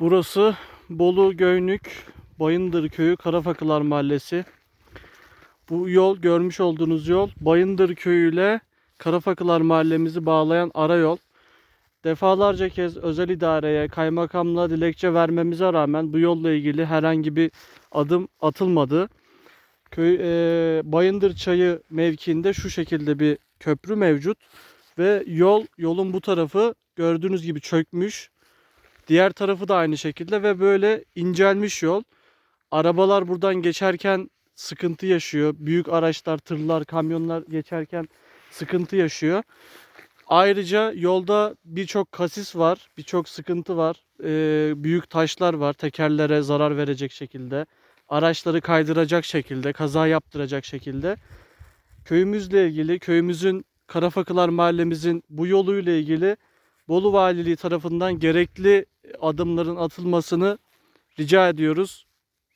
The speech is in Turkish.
Burası Bolu Göynük Bayındır Köyü Karafakılar Mahallesi. Bu yol görmüş olduğunuz yol Bayındır Köyü ile Karafakılar Mahallemizi bağlayan ara yol. Defalarca kez özel idareye, kaymakamla dilekçe vermemize rağmen bu yolla ilgili herhangi bir adım atılmadı. Köy eee, Bayındır Çayı mevkiinde şu şekilde bir köprü mevcut ve yol yolun bu tarafı gördüğünüz gibi çökmüş. Diğer tarafı da aynı şekilde ve böyle incelmiş yol. Arabalar buradan geçerken sıkıntı yaşıyor. Büyük araçlar, tırlar, kamyonlar geçerken sıkıntı yaşıyor. Ayrıca yolda birçok kasis var, birçok sıkıntı var. Ee, büyük taşlar var, tekerlere zarar verecek şekilde. Araçları kaydıracak şekilde, kaza yaptıracak şekilde. Köyümüzle ilgili, köyümüzün Karafakılar mahallemizin bu yoluyla ilgili Bolu Valiliği tarafından gerekli adımların atılmasını rica ediyoruz.